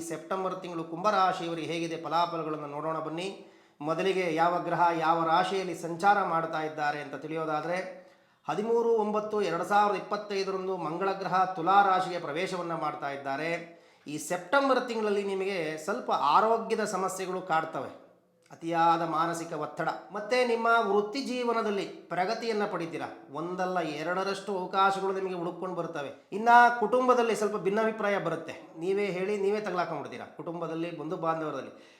September ತಿಂಗಳು ಕುಂಭರಾಶಿಯವರಿಗೆ ಹೇಗಿದೆ ಫಲಾಫಲಗಳನ್ನು ನೋಡೋಣ ಬನ್ನಿ. ಮೊದಲಿಗೆ ಯಾವ ಗ್ರಹ ಯಾವ ರಾಶಿಯಲ್ಲಿ ಸಂಚಾರ ಮಾಡ್ತಾ ಇದ್ದಾರೆ ಅಂತ ತಿಳಿಯೋದಾದರೆ, ಹದಿಮೂರು, ಒಂಬತ್ತು, ಎರಡು ಸಾವಿರದ ಇಪ್ಪತ್ತೈದರಂದು ಮಂಗಳ ಗ್ರಹ ತುಲಾ ರಾಶಿಗೆ ಪ್ರವೇಶವನ್ನು ಮಾಡ್ತಾ ಇದ್ದಾರೆ. ಈ ಸೆಪ್ಟೆಂಬರ್ ತಿಂಗಳಲ್ಲಿ ನಿಮಗೆ ಸ್ವಲ್ಪ ಆರೋಗ್ಯದ ಸಮಸ್ಯೆಗಳು ಕಾಡ್ತವೆ. ಅತಿಯಾದ ಮಾನಸಿಕ ಒತ್ತಡ. ಮತ್ತೆ ನಿಮ್ಮ ವೃತ್ತಿ ಜೀವನದಲ್ಲಿ ಪ್ರಗತಿಯನ್ನು ಪಡಿತೀರಾ? ಒಂದಲ್ಲ ಎರಡರಷ್ಟು ಅವಕಾಶಗಳು ನಿಮಗೆ ಹುಡುಕೊಂಡು ಬರ್ತವೆ ಇನ್ನು ಕುಟುಂಬದಲ್ಲಿ ಸ್ವಲ್ಪ ಭಿನ್ನಾಭಿಪ್ರಾಯ ಬರುತ್ತೆ. ನೀವೇ ಹೇಳಿ, ನೀವೇ ತಗಲಾಕೊಂಡ್ಬಿಡ್ತೀರಾ? ಕುಟುಂಬದಲ್ಲಿ, ಬಂಧು ಬಾಂಧವರಲ್ಲಿ.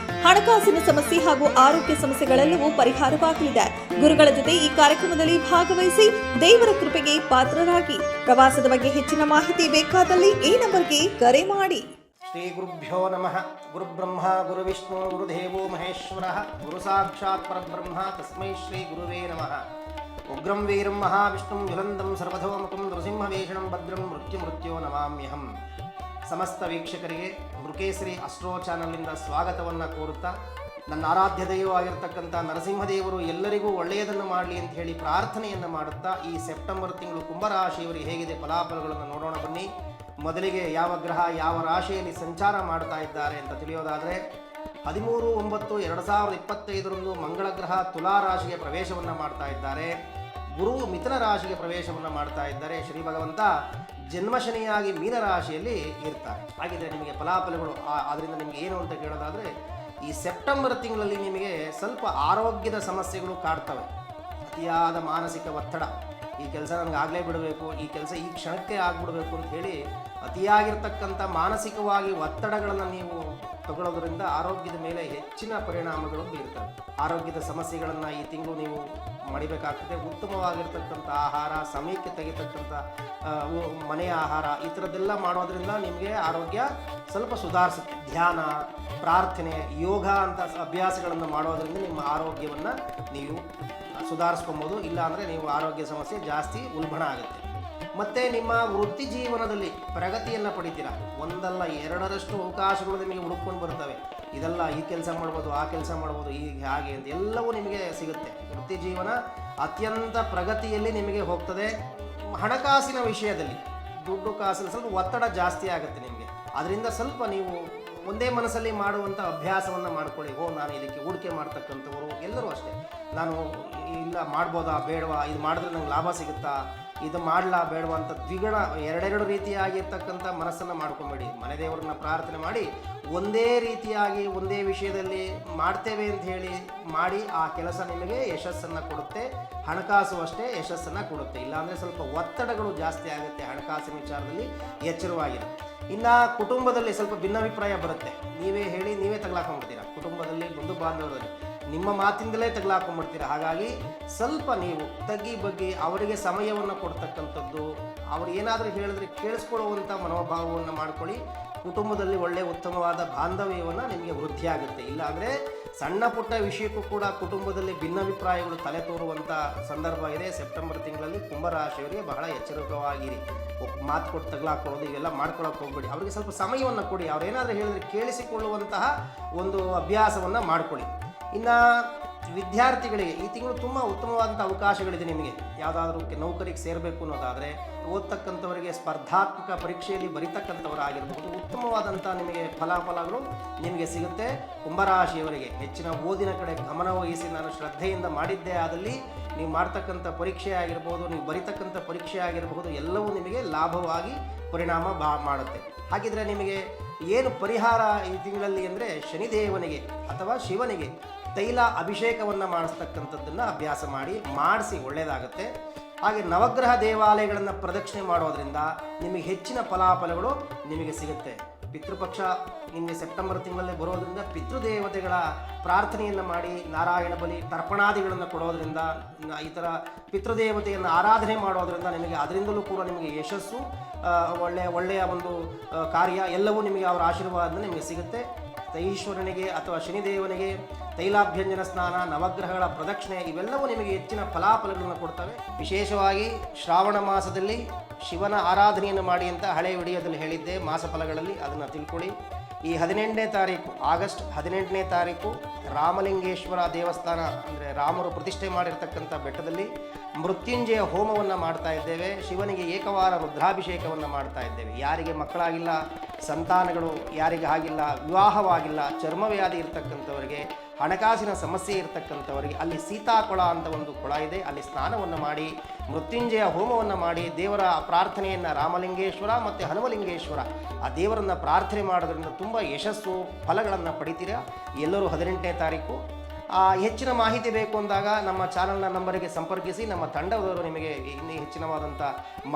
ಹಣಕಾಸಿನ ಸಮಸ್ಯೆ ಹಾಗೂ ಆರೋಗ್ಯ ಸಮಸ್ಯೆಗಳೆಲ್ಲವೂ ಪರಿಹಾರವಾಗಲಿದೆ. ಗುರುಗಳ ಜೊತೆ ಈ ಕಾರ್ಯಕ್ರಮದಲ್ಲಿ ಭಾಗವಹಿಸಿ ದೇವರ ಕೃಪೆಗೆ ಪಾತ್ರರಾಗಿ. ಪ್ರವಾಸದ ಬಗ್ಗೆ ಹೆಚ್ಚಿನ ಮಾಹಿತಿ ಬೇಕಾದಲ್ಲಿ ಈ ನಂಬರ್ಗೆ ಕರೆ ಮಾಡಿ. ಶ್ರೀ ಗುರುಭ್ಯೋ ನಮಃ. ಗುರುಬ್ರಹ್ಮ ಗುರು ವಿಷ್ಣು ಗುರುದೇವೋ ಮಹೇಶ್ವರ. ಗುರು ಸಾಕ್ಷಾತ್ ಪರಬ್ರಹ್ಮ. ತಸ್ಮೈ ಶ್ರೀ ಗುರುವೇ ನಮಃ. ಉಗ್ರಂ, ವೀರಂ, ಮಹಾವಿಷ್ಣುಂ ಜ್ವಲಂತಂ ಸರ್ವಧೋಮುಖಂ ನೃಸಿಂಹವೇಷಣಂ, ಭದ್ರಂ ಮೃತ್ಯು ಮೃತ್ಯೋ ನಮಾಮ್ಯಹಂ. ಸಮಸ್ತ ವೀಕ್ಷಕರಿಗೆ ಮೃಕೇಶ್ರೀ ಅಸ್ಟ್ರೋ ಚಾನಲ್ನಿಂದ ಸ್ವಾಗತವನ್ನು ಕೋರುತ್ತಾ, ನನ್ನ ಆರಾಧ್ಯ ದೈವವಾಗಿರ್ತಕ್ಕಂಥ ನರಸಿಂಹದೇವರು ಎಲ್ಲರಿಗೂ ಒಳ್ಳೆಯದನ್ನು ಮಾಡಲಿ ಅಂತ ಹೇಳಿ ಪ್ರಾರ್ಥನೆಯನ್ನು ಮಾಡುತ್ತಾ, ಈ ಸೆಪ್ಟೆಂಬರ್ ತಿಂಗಳು ಕುಂಭರಾಶಿಯವರು ಹೇಗಿದೆ ಫಲಾಫಲಗಳನ್ನು ನೋಡೋಣ ಬನ್ನಿ. ಮೊದಲಿಗೆ ಯಾವ ಗ್ರಹ ಯಾವ ರಾಶಿಯಲ್ಲಿ ಸಂಚಾರ ಮಾಡ್ತಾ ಇದ್ದಾರೆ ಅಂತ ತಿಳಿಯೋದಾದರೆ, ಹದಿಮೂರು, ಒಂಬತ್ತು, ಎರಡು ಸಾವಿರದ ಇಪ್ಪತ್ತೈದರಂದು ಮಂಗಳ ಗ್ರಹ ತುಲಾ ರಾಶಿಗೆ ಪ್ರವೇಶವನ್ನು ಮಾಡ್ತಾ ಇದ್ದಾರೆ. ಗುರು ಮಿಥುನ ರಾಶಿಗೆ ಪ್ರವೇಶವನ್ನು ಮಾಡ್ತಾ ಇದ್ದಾರೆ. ಶ್ರೀ ಭಗವಂತ ಜನ್ಮಶನಿಯಾಗಿ ಮೀನರಾಶಿಯಲ್ಲಿ ಇರ್ತಾರೆ. ಹಾಗಿದ್ರೆ ನಿಮಗೆ ಫಲಾಫಲಗಳು ಅದರಿಂದ ನಿಮಗೆ ಏನು ಅಂತ ಕೇಳೋದಾದರೆ, ಈ ಸೆಪ್ಟೆಂಬರ್ ತಿಂಗಳಲ್ಲಿ ನಿಮಗೆ ಸ್ವಲ್ಪ ಆರೋಗ್ಯದ ಸಮಸ್ಯೆಗಳು ಕಾಡ್ತವೆ. ಅತಿಯಾದ ಮಾನಸಿಕ ಒತ್ತಡ. ಈ ಕೆಲಸ ನನಗೆ ಆಗಲೇ ಬಿಡಬೇಕು, ಈ ಕೆಲಸ ಈ ಕ್ಷಣಕ್ಕೆ ಆಗಿಬಿಡಬೇಕು ಅಂತ ಹೇಳಿ ಅತಿಯಾಗಿರ್ತಕ್ಕಂಥ ಮಾನಸಿಕವಾಗಿ ಒತ್ತಡಗಳನ್ನು ನೀವು ತಗೊಳ್ಳೋದ್ರಿಂದ ಆರೋಗ್ಯದ ಮೇಲೆ ಹೆಚ್ಚಿನ ಪರಿಣಾಮಗಳು ಬೀರ್ತವೆ. ಆರೋಗ್ಯದ ಸಮಸ್ಯೆಗಳನ್ನು ಈ ತಿಂಗಳು ನೀವು ಮಾಡಬೇಕಾಗ್ತದೆ. ಉತ್ತಮವಾಗಿರ್ತಕ್ಕಂಥ ಆಹಾರ, ಸಮಯಕ್ಕೆ ತೆಗೆತಕ್ಕಂಥ ಮನೆಯ ಆಹಾರ ಈ ಥರದ್ದೆಲ್ಲ ಮಾಡೋದ್ರಿಂದ ನಿಮಗೆ ಆರೋಗ್ಯ ಸ್ವಲ್ಪ ಸುಧಾರಿಸುತ್ತೆ. ಧ್ಯಾನ, ಪ್ರಾರ್ಥನೆ, ಯೋಗ ಅಂತ ಅಭ್ಯಾಸಗಳನ್ನು ಮಾಡೋದರಿಂದ ನಿಮ್ಮ ಆರೋಗ್ಯವನ್ನು ನೀವು ಸುಧಾರಿಸ್ಕೊಬೋದು. ಇಲ್ಲಾಂದರೆ ನೀವು ಆರೋಗ್ಯ ಸಮಸ್ಯೆ ಜಾಸ್ತಿ ಉಲ್ಬಣ ಆಗುತ್ತೆ. ಮತ್ತು ನಿಮ್ಮ ವೃತ್ತಿ ಜೀವನದಲ್ಲಿ ಪ್ರಗತಿಯನ್ನು ಪಡಿತೀರಾ. ಒಂದಲ್ಲ ಎರಡರಷ್ಟು ಅವಕಾಶಗಳು ನಿಮಗೆ ಹುಡುಕೊಂಡು ಬರ್ತವೆ ಇದೆಲ್ಲ ಈ ಕೆಲಸ ಮಾಡ್ಬೋದು, ಆ ಕೆಲಸ ಮಾಡ್ಬೋದು, ಹೀಗೆ, ಹಾಗೆ ಅಂತ ಎಲ್ಲವೂ ನಿಮಗೆ ಸಿಗುತ್ತೆ. ವೃತ್ತಿ ಜೀವನ ಅತ್ಯಂತ ಪ್ರಗತಿಯಲ್ಲಿ ನಿಮಗೆ ಹೋಗ್ತದೆ. ಹಣಕಾಸಿನ ವಿಷಯದಲ್ಲಿ ದುಡ್ಡು ಕಾಸಿನ ಸ್ವಲ್ಪ ಒತ್ತಡ ಜಾಸ್ತಿ ಆಗುತ್ತೆ ನಿಮಗೆ. ಅದರಿಂದ ಸ್ವಲ್ಪ ನೀವು ಒಂದೇ ಮನಸ್ಸಲ್ಲಿ ಮಾಡುವಂಥ ಅಭ್ಯಾಸವನ್ನು ಮಾಡ್ಕೊಳ್ಳಿ. ಓ, ನಾನು ಇದಕ್ಕೆ ಹೂಡಿಕೆ ಮಾಡ್ತಕ್ಕಂಥವರು ಎಲ್ಲರೂ ಅಷ್ಟೇ. ನಾನು ಇಲ್ಲ ಮಾಡ್ಬೋದಾ, ಬೇಡವಾ, ಇದು ಮಾಡಿದ್ರೆ ನಂಗೆ ಲಾಭ ಸಿಗುತ್ತಾ? ಇದು ಮಾಡಲ ಬೇಡವ ಅಂತ ದ್ವಿಗುಣ, ಎರಡೆರಡು ರೀತಿಯಾಗಿರ್ತಕ್ಕಂಥ ಮನಸ್ಸನ್ನು ಮಾಡ್ಕೊಂಬೇಡಿ. ಮನೆ ದೇವರನ್ನ ಪ್ರಾರ್ಥನೆ ಮಾಡಿ, ಒಂದೇ ರೀತಿಯಾಗಿ, ಒಂದೇ ವಿಷಯದಲ್ಲಿ ಮಾಡ್ತೇವೆ ಅಂತ ಹೇಳಿ ಮಾಡಿ ಆ ಕೆಲಸ ನಿಮಗೆ ಯಶಸ್ಸನ್ನು ಕೊಡುತ್ತೆ, ಹಣಕಾಸು ಅಷ್ಟೇ ಯಶಸ್ಸನ್ನು ಕೊಡುತ್ತೆ. ಇಲ್ಲಾಂದರೆ ಸ್ವಲ್ಪ ಒತ್ತಡಗಳು ಜಾಸ್ತಿ ಆಗುತ್ತೆ, ಹಣಕಾಸಿನ ವಿಚಾರದಲ್ಲಿ ಎಚ್ಚರವಾಗಿರಿ ಇನ್ನು ಕುಟುಂಬದಲ್ಲಿ ಸ್ವಲ್ಪ ಭಿನ್ನಾಭಿಪ್ರಾಯ ಬರುತ್ತೆ. ನೀವೇ ಹೇಳಿ, ನೀವೇ ತಗ್ಲಾಕೊಂಡ್ಬಿಡ್ತೀರಾ? ಕುಟುಂಬದಲ್ಲಿ ಬಂಧು ಬಾಂಧವರಲ್ಲಿ ನಿಮ್ಮ ಮಾತಿಂದಲೇ ತಗಲಾಕೊಂಡ್ಬಿಡ್ತೀರ ಹಾಗಾಗಿ ಸ್ವಲ್ಪ ನೀವು ತಗ್ಗಿ ಬಗ್ಗೆ ಅವರಿಗೆ ಸಮಯವನ್ನು ಕೊಡ್ತಕ್ಕಂಥದ್ದು, ಅವ್ರು ಏನಾದರೂ ಹೇಳಿದ್ರೆ ಕೇಳಿಸ್ಕೊಳ್ಳುವಂಥ ಮನೋಭಾವವನ್ನು ಮಾಡ್ಕೊಳ್ಳಿ. ಕುಟುಂಬದಲ್ಲಿ ಒಳ್ಳೆಯ ಉತ್ತಮವಾದ ಬಾಂಧವ್ಯವನ್ನು ನಿಮಗೆ ವೃದ್ಧಿಯಾಗುತ್ತೆ. ಇಲ್ಲಾಂದರೆ ಸಣ್ಣ ಪುಟ್ಟ ವಿಷಯಕ್ಕೂ ಕೂಡ ಕುಟುಂಬದಲ್ಲಿ ಭಿನ್ನಾಭಿಪ್ರಾಯಗಳು ತಲೆ ತೋರುವಂಥ ಸಂದರ್ಭ ಇದೆ. ಸೆಪ್ಟೆಂಬರ್ ತಿಂಗಳಲ್ಲಿ ಕುಂಭರಾಶಿಯವರಿಗೆ ಬಹಳ ಎಚ್ಚರಿಕವಾಗಿರಿ. ಮಾತು ಕೊಟ್ಟು ತಗಲಾಕೊಳ್ಳೋದು, ಇವೆಲ್ಲ ಮಾಡ್ಕೊಳಕ್ಕೆ ಹೋಗ್ಬೇಡಿ. ಅವರಿಗೆ ಸ್ವಲ್ಪ ಸಮಯವನ್ನು ಕೊಡಿ. ಅವ್ರು ಏನಾದರೂ ಹೇಳಿದ್ರೆ ಕೇಳಿಸಿಕೊಳ್ಳುವಂತಹ ಒಂದು ಅಭ್ಯಾಸವನ್ನು ಮಾಡ್ಕೊಳ್ಳಿ. ಇನ್ನು ವಿದ್ಯಾರ್ಥಿಗಳಿಗೆ ಈ ತಿಂಗಳು ತುಂಬ ಉತ್ತಮವಾದಂಥ ಅವಕಾಶಗಳಿದೆ ನಿಮಗೆ. ಯಾವುದಾದ್ರೂ ನೌಕರಿಗೆ ಸೇರಬೇಕು ಅನ್ನೋದಾದರೆ ಓದ್ತಕ್ಕಂಥವರಿಗೆ ಸ್ಪರ್ಧಾತ್ಮಕ ಪರೀಕ್ಷೆಯಲ್ಲಿ ಬರೀತಕ್ಕಂಥವರಾಗಿರ್ಬೋದು. ಉತ್ತಮವಾದಂಥ ನಿಮಗೆ ಫಲಾಫಲಗಳು ನಿಮಗೆ ಸಿಗುತ್ತೆ. ಕುಂಭರಾಶಿಯವರಿಗೆ ಹೆಚ್ಚಿನ ಓದಿನ ಕಡೆ ಗಮನ ವಹಿಸಿ ನಾನು ಶ್ರದ್ಧೆಯಿಂದ ಮಾಡಿದ್ದೇ ಆದಲ್ಲಿ ನೀವು ಮಾಡ್ತಕ್ಕಂಥ ಪರೀಕ್ಷೆ ಆಗಿರ್ಬೋದು, ನೀವು ಬರಿತಕ್ಕಂಥ ಪರೀಕ್ಷೆ ಆಗಿರಬಹುದು ಎಲ್ಲವೂ ನಿಮಗೆ ಲಾಭವಾಗಿ ಪರಿಣಾಮ ಬಾ ಮಾಡುತ್ತೆ. ಹಾಗಿದ್ರೆ ನಿಮಗೆ ಏನು ಪರಿಹಾರ ಈ ತಿಂಗಳಲ್ಲಿ ಅಂದರೆ ಶನಿದೇವನಿಗೆ ಅಥವಾ ಶಿವನಿಗೆ ತೈಲ ಅಭಿಷೇಕವನ್ನು ಮಾಡಿಸ್ತಕ್ಕಂಥದ್ದನ್ನು ಅಭ್ಯಾಸ ಮಾಡಿ, ಮಾಡಿಸಿ ಒಳ್ಳೆಯದಾಗುತ್ತೆ ಹಾಗೆ ನವಗ್ರಹ ದೇವಾಲಯಗಳನ್ನು ಪ್ರದಕ್ಷಿಣೆ ಮಾಡೋದರಿಂದ ನಿಮಗೆ ಹೆಚ್ಚಿನ ಫಲಾಫಲಗಳು ನಿಮಗೆ ಸಿಗುತ್ತೆ. ಪಿತೃಪಕ್ಷ ನಿಮಗೆ ಸೆಪ್ಟೆಂಬರ್ ತಿಂಗಳಲ್ಲಿ ಬರೋದರಿಂದ ಪಿತೃದೇವತೆಗಳ ಪ್ರಾರ್ಥನೆಯನ್ನು ಮಾಡಿ, ನಾರಾಯಣ ಬಲಿ ತರ್ಪಣಾದಿಗಳನ್ನು ಕೊಡೋದರಿಂದ ಈ ಥರ ಪಿತೃದೇವತೆಯನ್ನು ಆರಾಧನೆ ಮಾಡೋದರಿಂದ ನಿಮಗೆ ಅದರಿಂದಲೂ ಕೂಡ ನಿಮಗೆ ಯಶಸ್ಸು ಒಳ್ಳೆಯ ಒಳ್ಳೆಯ ಒಂದು ಕಾರ್ಯ ಎಲ್ಲವೂ ನಿಮಗೆ ಅವರ ಆಶೀರ್ವಾದ ನಿಮಗೆ ಸಿಗುತ್ತೆ. ಈಶ್ವರನಿಗೆ ಅಥವಾ ಶನಿದೇವನಿಗೆ ತೈಲಾಭ್ಯಂಜನ ಸ್ನಾನ, ನವಗ್ರಹಗಳ ಪ್ರದಕ್ಷಿಣೆ ಇವೆಲ್ಲವೂ ನಿಮಗೆ ಹೆಚ್ಚಿನ ಫಲಾಫಲಗಳನ್ನು ಕೊಡ್ತವೆ. ವಿಶೇಷವಾಗಿ ಶ್ರಾವಣ ಮಾಸದಲ್ಲಿ ಶಿವನ ಆರಾಧನೆಯನ್ನು ಮಾಡಿ ಅಂತ ಹಳೆ ವಿಡಿಯೋದಲ್ಲಿ ಹೇಳಿದ್ದೆ. ಮಾಸ ಫಲಗಳಲ್ಲಿ ಅದನ್ನು ತಿಳ್ಕೊಳ್ಳಿ. ಈ ಹದಿನೆಂಟನೇ ತಾರೀಕು, ಆಗಸ್ಟ್ ಹದಿನೆಂಟನೇ ತಾರೀಕು ರಾಮಲಿಂಗೇಶ್ವರ ದೇವಸ್ಥಾನ ಅಂದರೆ ರಾಮರು ಪ್ರತಿಷ್ಠೆ ಮಾಡಿರ್ತಕ್ಕಂಥ ಬೆಟ್ಟದಲ್ಲಿ ಮೃತ್ಯುಂಜಯ ಹೋಮವನ್ನು ಮಾಡ್ತಾ ಇದ್ದೇವೆ. ಶಿವನಿಗೆ ಏಕವಾರ ರುದ್ರಾಭಿಷೇಕವನ್ನು ಮಾಡ್ತಾ ಇದ್ದೇವೆ. ಯಾರಿಗೆ ಮಕ್ಕಳಾಗಿಲ್ಲ, ಸಂತಾನಗಳು ಯಾರಿಗೆ ಆಗಿಲ್ಲ, ವಿವಾಹವಾಗಿಲ್ಲ, ಚರ್ಮವ್ಯಾಧಿ ಇರ್ತಕ್ಕಂಥವರಿಗೆ, ಹಣಕಾಸಿನ ಸಮಸ್ಯೆ ಇರತಕ್ಕಂಥವರಿಗೆ, ಅಲ್ಲಿ ಸೀತಾಕೊಳ ಅಂತ ಒಂದು ಕೊಳ ಇದೆ. ಅಲ್ಲಿ ಸ್ನಾನವನ್ನು ಮಾಡಿ ಮೃತ್ಯುಂಜಯ ಹೋಮವನ್ನು ಮಾಡಿ ದೇವರ ಪ್ರಾರ್ಥನೆಯನ್ನು ರಾಮಲಿಂಗೇಶ್ವರ ಮತ್ತು ಹನುಮಲಿಂಗೇಶ್ವರ, ಆ ದೇವರನ್ನು ಪ್ರಾರ್ಥನೆ ಮಾಡೋದರಿಂದ ತುಂಬ ಯಶಸ್ಸು ಫಲಗಳನ್ನು ಪಡಿತೀರಾ? ಎಲ್ಲರೂ ಹದಿನೆಂಟನೇ ತಾರೀಕು. ಹೆಚ್ಚಿನ ಮಾಹಿತಿ ಬೇಕು ಅಂದಾಗ ನಮ್ಮ ಚಾನಲ್ನ ನಂಬರಿಗೆ ಸಂಪರ್ಕಿಸಿ, ನಮ್ಮ ತಂಡದವರು ನಿಮಗೆ ಇನ್ನೂ ಹೆಚ್ಚಿನವಾದಂಥ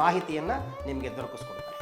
ಮಾಹಿತಿಯನ್ನು ನಿಮಗೆ ದೊರಕಿಸ್ಕೊಡ್ತಾರೆ.